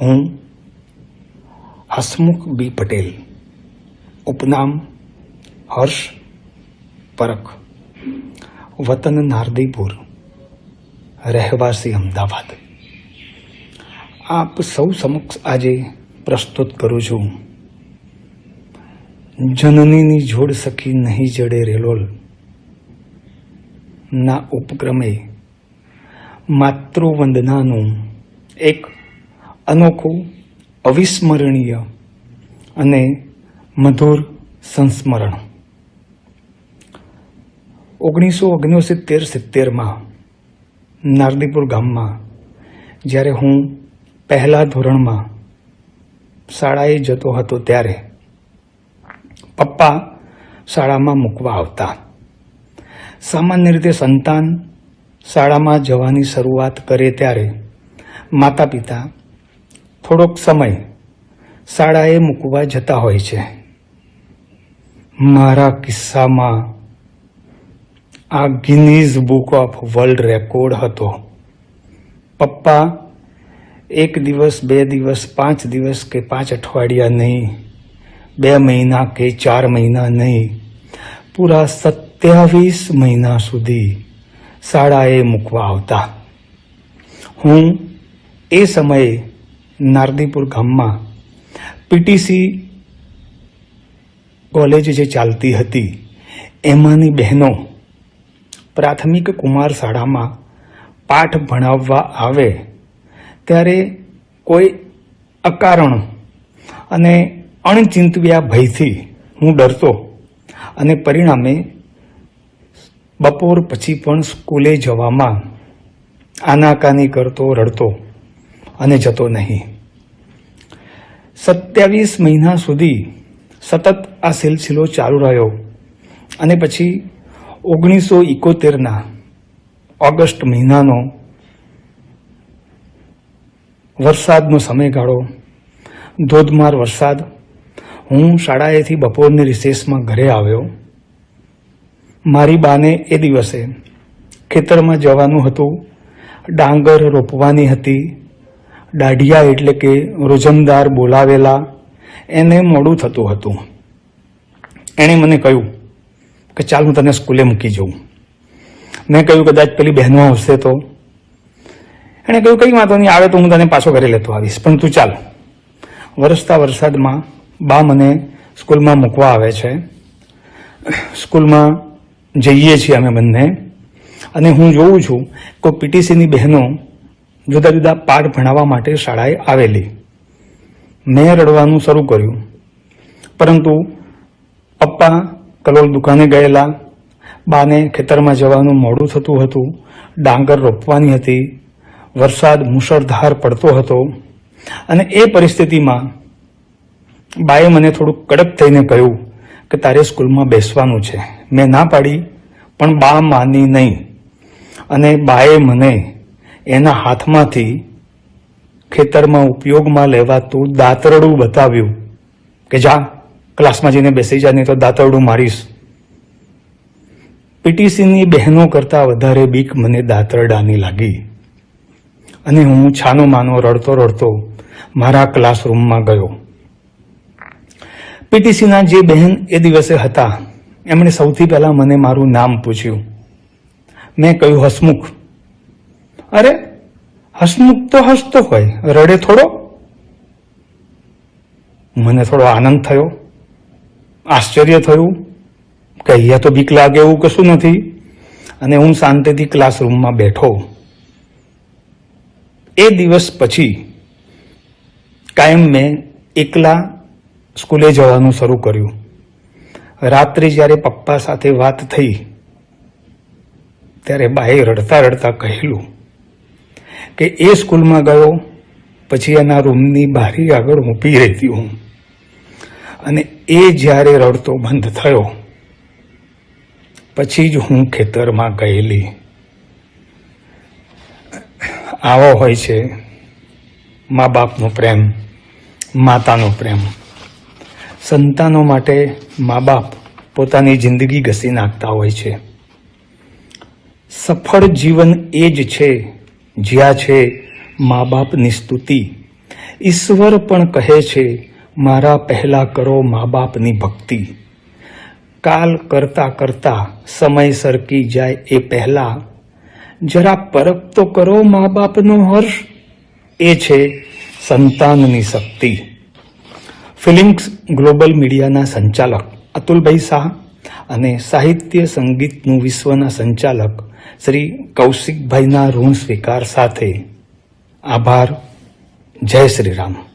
હું હસમુખ બી પટેલ, ઉપનામ હર્ષ પરખ, વતન નારદીપુર, રહેવાસી અમદાવાદ. આપ સૌ સમક્ષ આજે પ્રસ્તુત કરું છું. જનનીની જોડ સખી નહીં જડે રેલોલ. ના ઉપક્રમે માતૃવંદનાનું એક અનોખું, અવિસ્મરણીય અને મધુર સંસ્મરણ. ઓગણીસો ઓગણસિત્તેર સિત્તેરમાં નારદીપુર ગામમાં જ્યારે હું પહેલા ધોરણમાં શાળાએ જતો હતો ત્યારે પપ્પા શાળામાં મૂકવા આવતા. સામાન્ય રીતે સંતાન શાળામાં જવાની શરૂઆત કરે ત્યારે માતા પિતા થોડોક સમય શાળાએ મૂકવા જતા હોય છે. મારા કિસ્સામાં આ Guinness Book of World Record હતો. પપ્પા, એક દિવસ, બે દિવસ, પાંચ દિવસ કે પાંચ અઠવાડિયા નહીં, બે મહિના કે ચાર મહિના નહીં, પૂરા સત્યાવીસ મહિના સુધી શાળાએ મૂકવા આવતા. હું એ સમયે નારદીપુર ગામમાં પીટીસી કોલેજ જે ચાલતી હતી, એમાંની બહેનો પ્રાથમિક કુમાર શાળામાં પાઠ ભણાવવા આવે, ત્યારે કોઈ અકારણ અને અણચિંતવ્યા ભયથી હું ડરતો અને પરિણામે બપોર પછી પણ સ્કૂલે જવામાં આનાકાની કરતો રડતો. અને જતો નહીં. સત્યાવીસ મહિના સુધી સતત આ સિલસિલો ચાલુ રહ્યો અને પછી ઓગણીસો ઇકોતેરના ઓગસ્ટ મહિનાનો વરસાદનો સમયગાળો, ધોધમાર વરસાદ, હું શાળાએથી બપોરની રિસેસમાં ઘરે આવ્યો. મારી બાને એ દિવસે ખેતરમાં જવાનું હતું, ડાંગર રોપવાની હતી દાઢિયા એટલે કે રોજમદાર બોલાવેલા, એને મોડું થતું હતું. એણે મને કહ્યું કે ચાલ હું તને સ્કૂલે મૂકી જાઉં. મેં કહ્યું કદાચ પેલી બહેનો હશે તો. એણે કહ્યું, કંઈ વાંધો નહીં, આવે તો હું તને પાછો ઘરે લેતો આવીશ. પણ તું ચાલ. વરસતા વરસાદમાં બા મને સ્કૂલમાં મૂકવા આવે છે. સ્કૂલમાં જઈએ છીએ અમે બંને. અને હું જોઉં છું કે પીટીસીની બહેનો જુદા જુદા પાઠ ભણાવવા માટે શાળાએ આવેલી. મેં રડવાનું શરૂ કર્યું. પરંતુ પપ્પા કલોલ દુકાને ગયેલા. બાને ખેતરમાં જવાનું મોડું થતું હતું. ડાંગર રોપવાની હતી. વરસાદ મુશળધાર પડતો હતો. અને એ પરિસ્થિતિમાં બાએ મને થોડુંક કડક થઈને કહ્યું કે તારે સ્કૂલમાં બેસવાનું છે. મેં ના પાડી, પણ બા માની નહીં. અને બાએ મને એના હાથમાંથી ખેતરમાં ઉપયોગમાં લેવાતું દાંતરડું બતાવ્યું કે જા, ક્લાસમાં જઈને બેસી જા, નહીં તો દાંતરડું મારીશ. પીટીસીની બહેનો કરતાં વધારે બીક મને દાંતરડાની લાગી. અને હું છાનો માનો રડતો રડતો મારા ક્લાસરૂમમાં ગયો. પીટીસીના જે બહેન એ દિવસે હતા, એમણે સૌથી પહેલાં મને મારું નામ પૂછ્યું. મેં કહ્યું, હસમુખ અરે, હસમુખ તો હસતો હોય. રડે થોડો. મને થોડો આનંદ થયો. આશ્ચર્ય થયું. કે અહીંયા તો બીક લાગે એવું કશું નથી. અને હું શાંતિથી ક્લાસરૂમમાં બેઠો. એ દિવસ પછી કાયમ મેં એકલા સ્કૂલે જવાનું શરૂ કર્યું. રાત્રે જ્યારે પપ્પા સાથે વાત થઈ, ત્યારે બાએ રડતા રડતા કહેલું કે એ સ્કૂલમાં ગયો, પછી એના રૂમની બારી આગળ ઊભી રહેતી હું. અને એ જ્યારે રડતો બંધ થયો, પછી જ હું ખેતરમાં ગયેલી. આવો હોય છે મા બાપનો પ્રેમ, માતાનો પ્રેમ. સંતાનો માટે મા બાપ પોતાની જિંદગી ઘસી નાખતા હોય છે. સફળ જીવન એ જ છે જ્યાં છે મા બાપની સ્તુતિ. ઈશ્વર પણ કહે છે, મારા પહેલા કરો મા બાપની ભક્તિ. કાલ કરતા કરતા સમય સરકી જાય એ પહેલા. જરા પરખ તો કરો મા બાપનો હર્ષ. એ છે સંતાનની શક્તિ. ફિલિંગ્સ ગ્લોબલ મીડિયાના સંચાલક અતુલભાઈ શાહ અને સાહિત્ય સંગીતનું વિશ્વના સંચાલક શ્રી કૌશિકભાઈના ઋણ સ્વીકાર સાથે આભાર. જય શ્રી રામ.